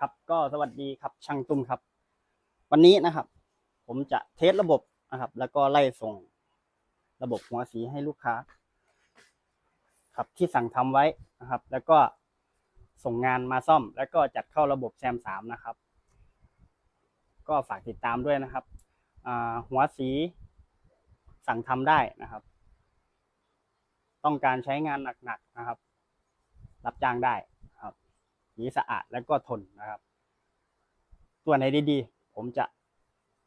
ครับก็สวัสดีครับช่างตุ้มครับ วันนี้นะครับ ผมจะเทสระบบนะครับ แล้วก็ไล่ส่งระบบหัวสีให้ลูกค้า ครับที่สั่งทำไว้นะครับ แล้วก็ส่งงานมาซ่อม แล้วก็จัดเข้าระบบแซมสามนะครับ ก็ฝากติดตามด้วยนะครับหัวสีสั่งทำได้นะครับ ต้องการใช้งานหนักๆนะครับ รับจ้างได้ สีสะอาดแล้วก็ทนนะครับ ตัวไหนดีๆ ผมจะ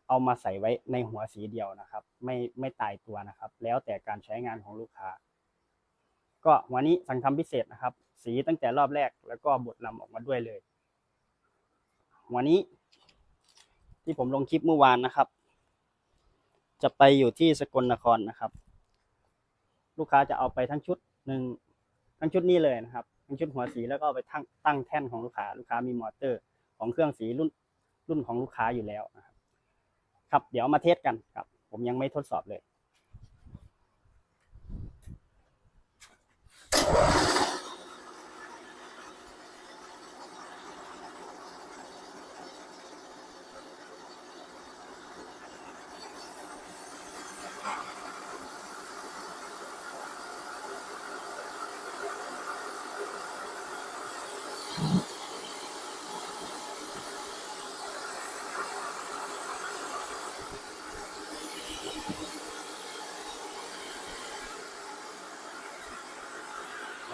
เอามาใส่ไว้ในหัวสีเดียวนะครับ ไม่ไม่ตายตัวนะครับ แล้วแต่การใช้งานของลูกค้า ก็วันนี้สั่งทำพิเศษนะครับ สีตั้งแต่รอบแรกแล้วก็บดลำออกมาด้วยเลย วันนี้ที่ผมลงคลิปเมื่อวานนะครับ จะไปอยู่ที่สกลนครนะครับ ลูกค้าจะเอาไปทั้งชุดหนึ่งทั้งชุดนี้เลยนะครับ ทั้งชุดหัวสีแล้วก็ไปตั้งตั้งแท่นของลูกค้าลูกค้ามีมอเตอร์ของเครื่องสีรุ่นรุ่นของลูกค้าอยู่แล้วนะครับครับ เดี๋ยวมาเทสกันครับ ผมยังไม่ทดสอบเลย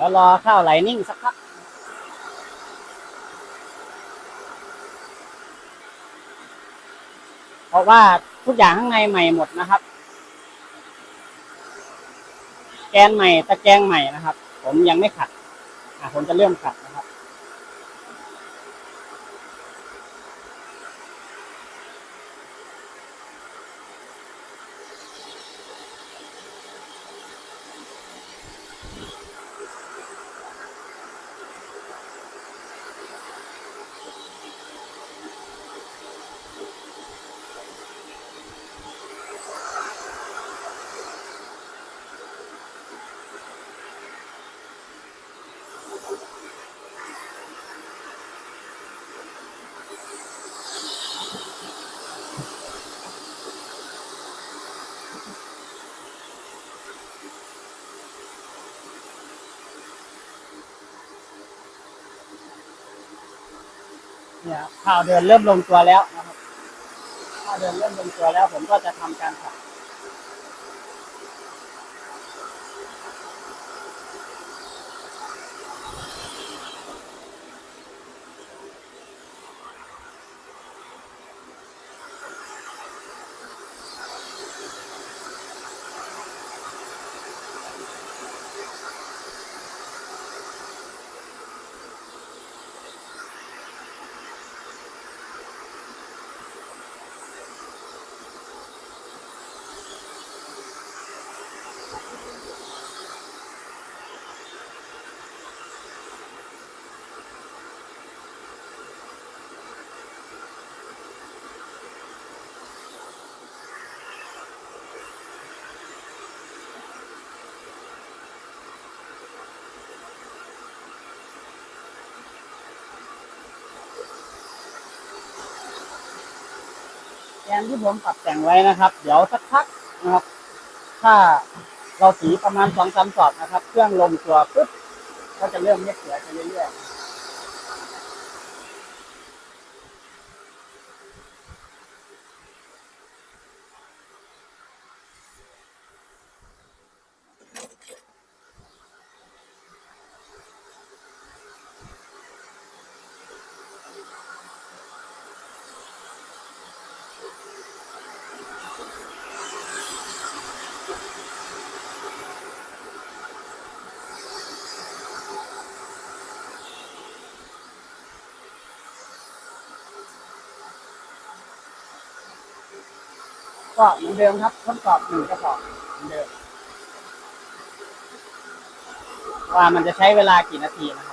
แล้วรอข้าวไหลนิ่งสักพักเพราะว่าทุกอย่างข้างในใหม่หมดนะครับ แกนใหม่ตะแกรงใหม่นะครับ ผมยังไม่ขัดอะผมจะเริ่มขัดนะครับ ข้าวเดินเริ่มลงตัวแล้วนะครับข้าวเดินเริ่มลงตัวแล้ว ผมก็จะทำการขัด แกนที่ผมปรับแต่งไว้นะครับ เดี๋ยวสักพักนะครับ ถ้าเราสีประมาณสองสามสอบนะครับ เครื่องลงตัวปุ๊บก็จะเริ่มเม็ดเสือไปเรื่อยๆ ก็เหมือนเดิมครับทดสอบหนึ่งกระสอบเหมือนเดิมว่ามันจะใช้เวลากี่นาทีนะครับ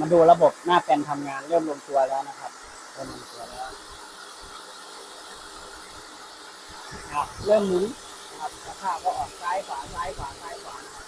มาดูระบบหน้าแปลนทำงานเริ่มลงตัวแล้วนะครับเริ่มลงตัวแล้วเริ่มหมุนนะครับกระชากก็ออกซ้ายขวาซ้ายขวาซ้ายขวานะครับ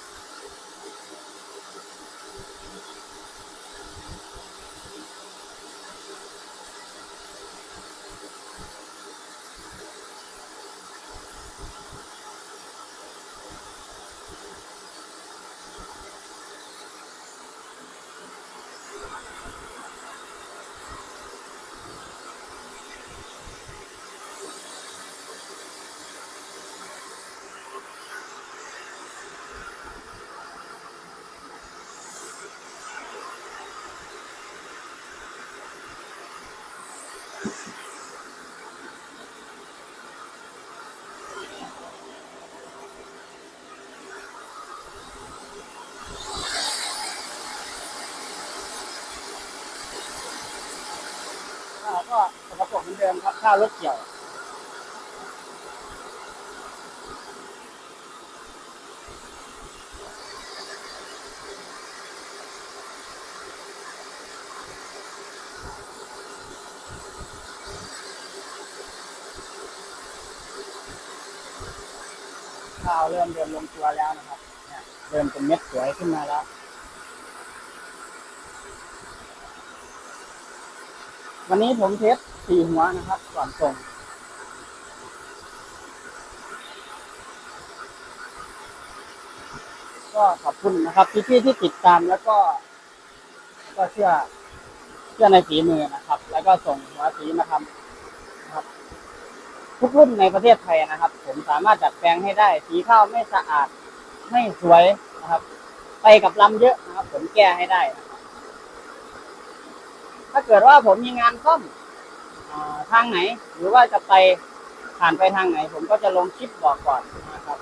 ข้าก็สกปรกเหมือนเดิมครับข้าวรถเกี่ยวข้าวเริ่มเดินลงตัวแล้วนะครับเนี่ยเริ่มเป็นเม็ดสวยขึ้นมาแล้ว วันนี้ผมเทสสี่หัวนะครับ ก่อนส่ง ก็ขอบคุณนะครับพี่ๆที่ติดตามแล้วก็ ก็เชื่อ เชื่อในฝีมือนะครับ แล้วก็ส่งหัวสีมาทำนะครับ ทุกรุ่นในประเทศไทยนะครับ ผมสามารถดัดแปลงให้ได้ สีข้าวไม่สะอาด ไม่สวยนะครับ ไปกับลำเยอะนะครับ ผมแก้ให้ได้นะ ถ้าเกิดว่าผมมีงานซ่อมอทางไหน หรือว่าจะไปผ่านไปทางไหน ผมก็จะลงคลิปบอกก่อนนะครับ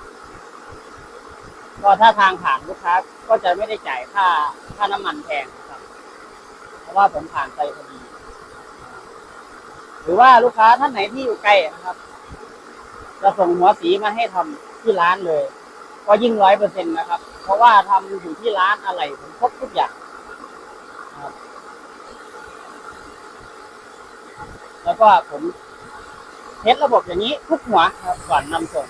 ก็ถ้าทางผ่านลูกค้าก็จะไม่ได้จ่ายค่าค่าน้ำมันแพงครับ เพราะว่าผมผ่านไปพอดี หรือว่าลูกค้าท่านไหนที่อยู่ไกลนะครับ จะส่งหัวสีมาให้ทำที่ร้านเลย ก็ยิ่งร้อยเปอร์เซ็นต์นะครับ เพราะว่าทำอยู่ที่ร้านอะไรผมครบทุกอย่างครับ แล้ วก็ผมเทสระบบอย่างนี้ทุกหัวครับก่อนนำส่ง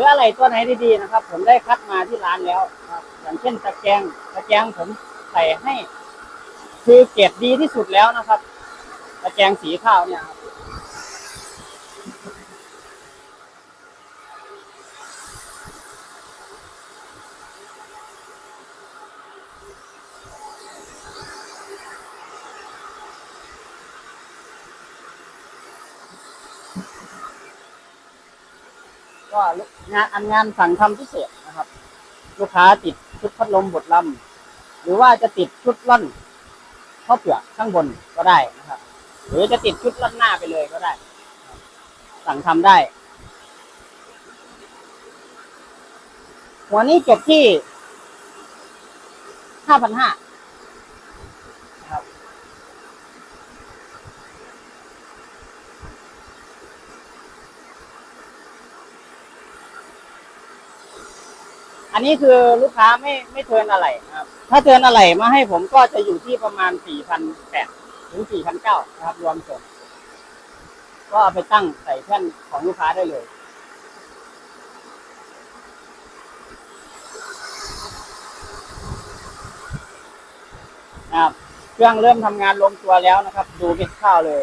รืออะไรตัวไหนดีๆนะครับ ผมได้คัดมาที่ร้านแล้วครับอย่างเช่นตะแกรงตะแกรงผมใส่ให้ คือเก็บดีที่สุดแล้วนะครับ ตะแกรงสีข้าวเนี่ยครับ ก็งานอันงานสั่งทำพิเศษนะครับ ลูกค้าติดชุดพัดลมบดลำหรือว่าจะติดชุดล่อนข้าวเปลือกข้างบนก็ได้นะครับ หรือจะติดชุดล่อนหน้าไปเลยก็ได้ สั่งทำได้ หัวนี้จบที่ห้าพันห้าครับ อั นนี้คือลูกค้าไม่ไม่เทินอะไรครับ ถ้าเทินอะไรมาให้ผมก็จะอยู่ที่ประมาณสี่พันแปดถึงสี่พันเก้านะครับ รวมส่งก็เอาไปตั้งใส่แท่นของลูกค้าได้เลยนะครับเครื่องเริ่มทำงานลงตัวแล้วนะครับ ดูเม็ดข้าวเลย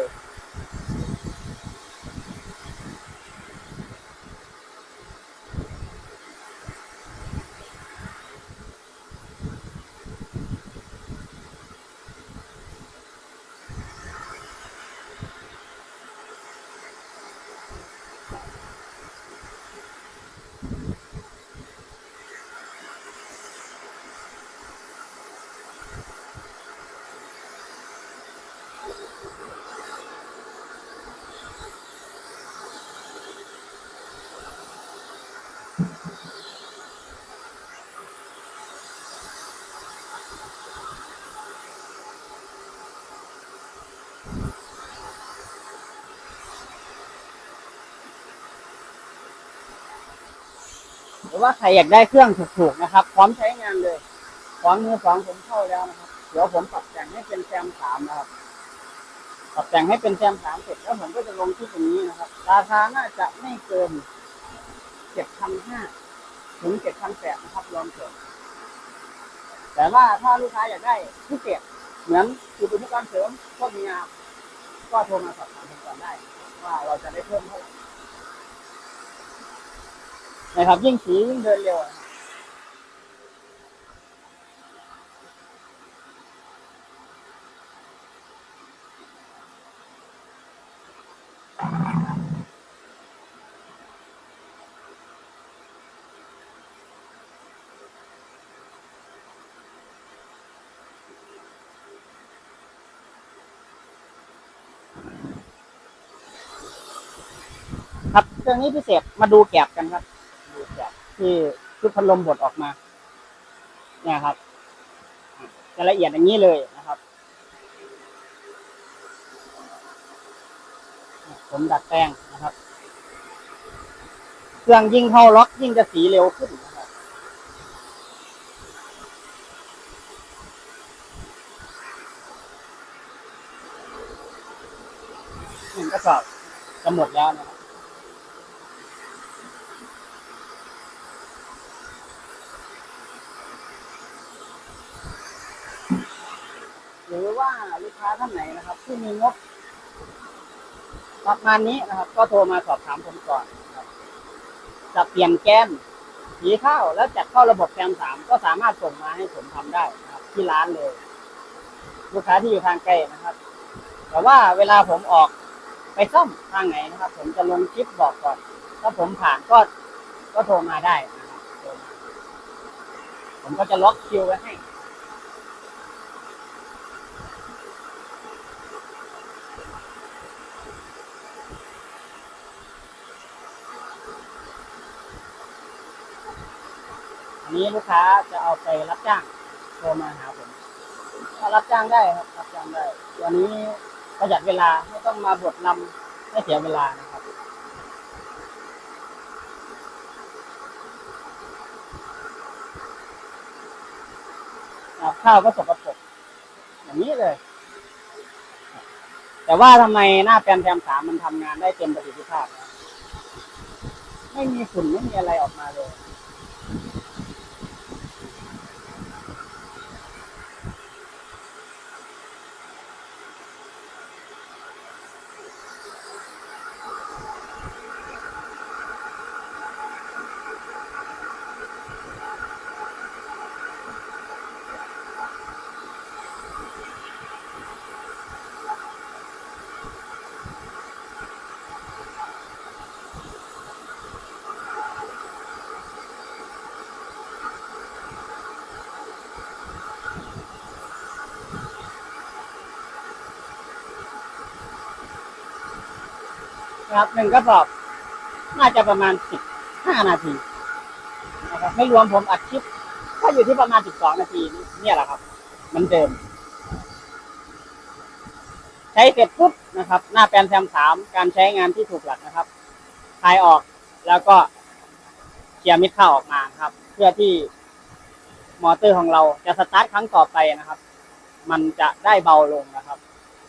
หรือว่าใครอยากได้เครื่องถูกๆนะครับ พร้อมใช้งานเลยพร้อมมือสองผมเข้าแล้วนะครับเดี๋ยวผมปรับแต่งให้เป็นแซมสามนะครับปรับแต่งให้เป็นแซมสามเสร็จแล้วผมก็จะลงที่ตรงนี้นะครับ ราคาน่าจะไม่เกินเจ็ดพันห้าถึงเจ็ดพันแปดนะครับรวมส่วนแต่ว่าถ้าลูกค้าอยากได้พิเศษเหมือนอุปกรณ์เสริมพวกนี้นะครับก็โทรมาสอบถามผมก่อนได้ ว่าเราจะได้เพิ่มเท่าไหร่ นะครับ ยิ่งสียิ่งเดินเร็วครับเครื่องนี้พิเศษมาดูแกบกันครับ ที่ชุดพัดลมบดออกมาเนี่ยครับจะละเอียดอย่างนี้เลยนะครับ ผมดัดแปลงนะครับ เครื่องยิ่งเข้าล็อกยิ่งจะสีเร็วขึ้นนะครับหนึ่งกระสอบจะหมดแล้วนะครับ หรือ ว่าลูกค้าท่านไหนนะครับ ที่มีงบประมาณนี้นะครับ ก็โทรมาสอบถามผมก่อนจะเปลี่ยนแกนสีข้าวแล้วจัดเข้าระบบแกนสามก็สามารถส่งมาให้ผมทำได้นะครับ ที่ร้านเลย ลูกค้าที่อยู่ทางไกลนะครับ แต่ว่าเวลาผมออกไปซ่อมทางไหนนะครับ ผมจะลงคลิปบอกก่อน ถ้าผมผ่านก็ก็โทรมาได้นะครับผมก็จะล็อกคิวไว้ให้ นี้ลูกค้าจะเอาไปรับจ้างโทรมาหาผมก็รับจ้างได้ครับ รับจ้างได้ตัวนี้ประหยัดเวลาไม่ต้องมาบดลำไม่เสียเวลานะครับข้าวก็สกปรกอย่างนี้เลย แต่ว่าทำไมหน้าแปลนแซมสามมันทำงานได้เต็มประสิทธิภาพ ไม่มีฝุ่นไม่มีอะไรออกมาเลย นะครับหนึ่งกระสอบ น่าจะประมาณสิบห้านาทีนะครับไม่รวมผมอัดคลิปก็อยู่ที่ประมาณสิบสองนาทีเนี่ยแหละครับเหมันเดิม ใช้เสร็จปุ๊บนะครับ หน้าแปลนแซมสามการใช้งานที่ถูกหลักนะครับคลายออกแล้วก็เคลียร์มิดเข้าออกมาครับ เพื่อที่มอเตอร์ของเราจะสตาร์ทครั้งต่อไปนะครับ มันจะได้เบาลงนะครับ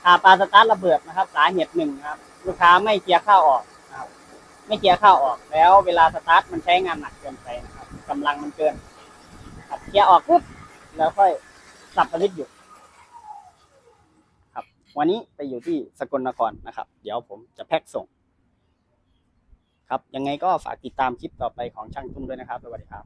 ถ้าปลาสตาร์ทระเบิดนะครับ สาเหตุหนึ่งนะครับ ลูกค้าไม่เคลียร์ข้าวออกนะครับไม่เคลียร์ข้าวออก แล้วเวลาสตาร์ทมันใช้งานหนักเกินไปนะครับกำลังมันเกินครับเคลียร์ออกปุ๊บแล้วค่อยสับสวิตช์หยุดวันนี้ไปอยู่ที่สกลนครนะครับ เดี๋ยวผมจะแพ็คส่ง ครับ ยังไงก็ฝากติดตามคลิปต่อไปของช่างตุ้มด้วยนะครับสวัสดีครับ